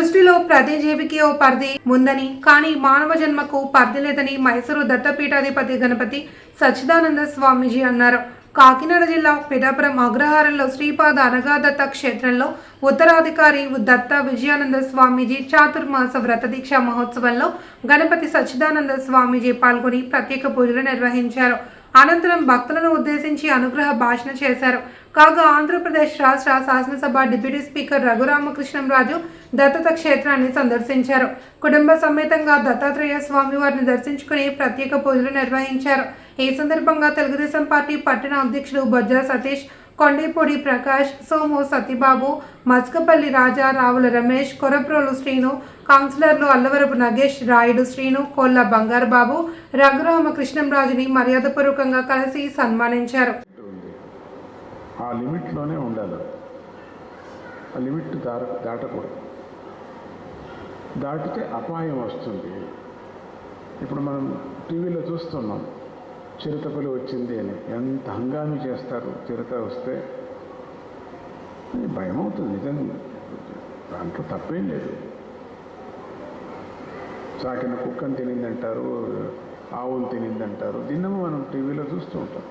సృష్టిలో ప్రతి జీవికి ఓ పరిధి ఉందని కానీ మానవ జన్మకు పరిధి లేదని మైసూరు దత్తపీఠాధిపతి గణపతి సచ్చిదానంద స్వామీజీ అన్నారు. కాకినాడ జిల్లా పిఠాపురం అగ్రహారంలో శ్రీపాద అనగాదత్త క్షేత్రంలో ఉత్తరాధికారి దత్త విజయానంద స్వామీజీ చాతుర్మాస వ్రత దీక్ష మహోత్సవంలో గణపతి సచ్చిదానంద స్వామీజీ పాల్గొని ప్రత్యేక పూజలు నిర్వహించారు. అనంతరం భక్తులను ఉద్దేశించి అనుగ్రహ భాషణ చేశారు. కాగా ఆంధ్రప్రదేశ్ రాష్ట్ర శాసనసభ డిప్యూటీ స్పీకర్ రఘురామకృష్ణంరాజు దత్తత క్షేత్రాన్ని సందర్శించారు. కుటుంబ సమేతంగా దత్తాత్రేయ స్వామి వారిని దర్శించుకుని ప్రత్యేక పూజలు నిర్వహించారు. ఈ సందర్భంగా తెలుగుదేశం పార్టీ పట్టణ అధ్యక్షుడు బొజ్జా సతీష్ కొండేపూడి ప్రకాష్ సోము సతీబాబు మస్కపల్లి రాజా రావుల రమేష్ కొరప్రోలు శ్రీను కౌన్సిలర్లు అల్లవరపు నగేష్ రాయుడు శ్రీను కొల్ల బంగారుబాబు రఘురామ కృష్ణంరాజుని మర్యాదపూర్వకంగా కలిసి సన్మానించారు. ఆ లిమిట్లోనే ఉండాలి ఆ లిమిట్ దాట దాటకూడదు. దాటితే అపాయం వస్తుంది. ఇప్పుడు మనం టీవీలో చూస్తున్నాం. చిరుతపులి వచ్చింది అని. ఎంత హంగామి చేస్తారు? చిరుత వస్తే భయం అవుతుంది నిజంగా. దాంట్లో తప్పేం లేదు. సాకిన కుక్కను తినిందంటారు ఆవులు తినిందంటారు దిన్నము మనం టీవీలో చూస్తూ ఉంటాం.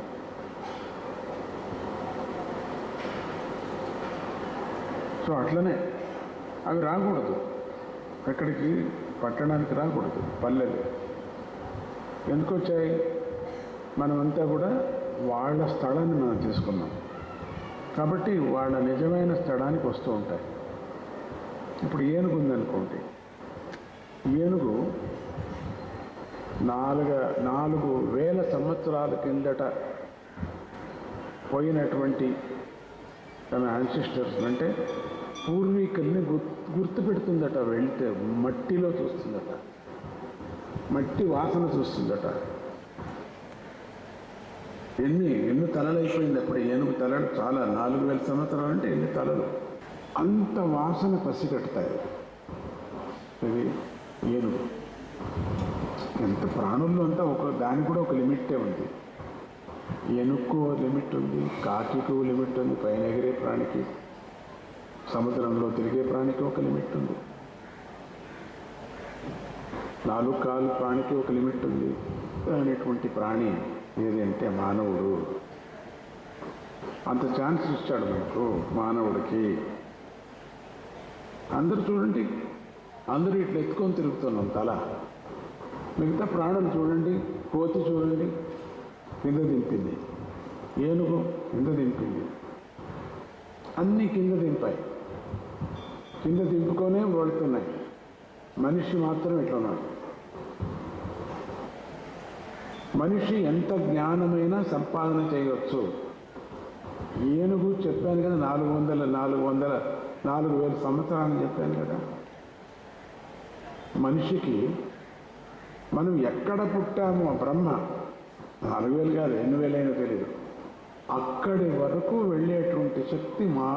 సో అట్లనే అవి రాకూడదు. ఎక్కడికి? పట్టణానికి రాకూడదు. పల్లెలు. ఎందుకు వచ్చాయి? మనమంతా కూడా వాళ్ళ స్థలాన్ని మనం తీసుకున్నాం. కాబట్టి వాళ్ళ నిజమైన స్థలానికి వస్తూ ఉంటాయి. ఇప్పుడు ఏనుగు ఉందనుకోండి. ఏనుగు నాలుగు నాలుగు వేల సంవత్సరాల కిందట పోయినటువంటి తన యాన్సిస్టర్స్ అంటే పూర్వీకుల్ని గుర్ గుర్తు పెడుతుందట వెళ్తే మట్టిలో చూస్తుందట. మట్టి వాసన చూస్తుందట. ఎన్ని ఎన్ని తలలు అయిపోయింది అప్పుడు ఏనుగు తలలు? చాలా నాలుగు వేల సంవత్సరాలు అంటే ఎన్ని తలలు? అంత వాసన పసిగట్టుతాయి. ఇది ఏనుగు. ఎంత ప్రాణుల్లో అంతా ఒక దానికి కూడా ఒక లిమిటే ఉంది. ఏనుక్కు లిమిట్ ఉంది కాకికు లిమిట్ ఉంది పైన ఎగిరే ప్రాణికి. సముద్రంలో తిరిగే ప్రాణికి ఒక లిమిట్ ఉంది. నాలుగు కాలు ప్రాణికి ఒక లిమిట్ ఉంది అనేటువంటి ప్రాణి ఏదంటే మానవుడు. అంత ఛాన్స్ ఇచ్చాడు మనకు మానవుడికి. అందరు చూడండి అందరూ ఇట్లా ఎత్తుకొని తిరుగుతున్నాం తల. మిగతా ప్రాణులు చూడండి కోతి చూడండి కింద దింపింది. ఏనుగు కింద దింపింది. అన్నీ కింద దింపాయి. కింద దింపుకొనే వెళ్తున్నాయి మనిషి మాత్రం ఇట్లా మనిషి ఎంత జ్ఞానమైనా సంపాదన చేయవచ్చు ఏనుగు చెప్పాను కదా నాలుగు వందల నాలుగు వందల నాలుగు వేల సంవత్సరాలు చెప్పాను కదా. మనిషికి మనం ఎక్కడ పుట్టామో బ్రహ్మ నాలుగు వేలు కాదు ఎన్ని వేలైనా తెలియదు అక్కడి వరకు వెళ్ళేటువంటి శక్తి మా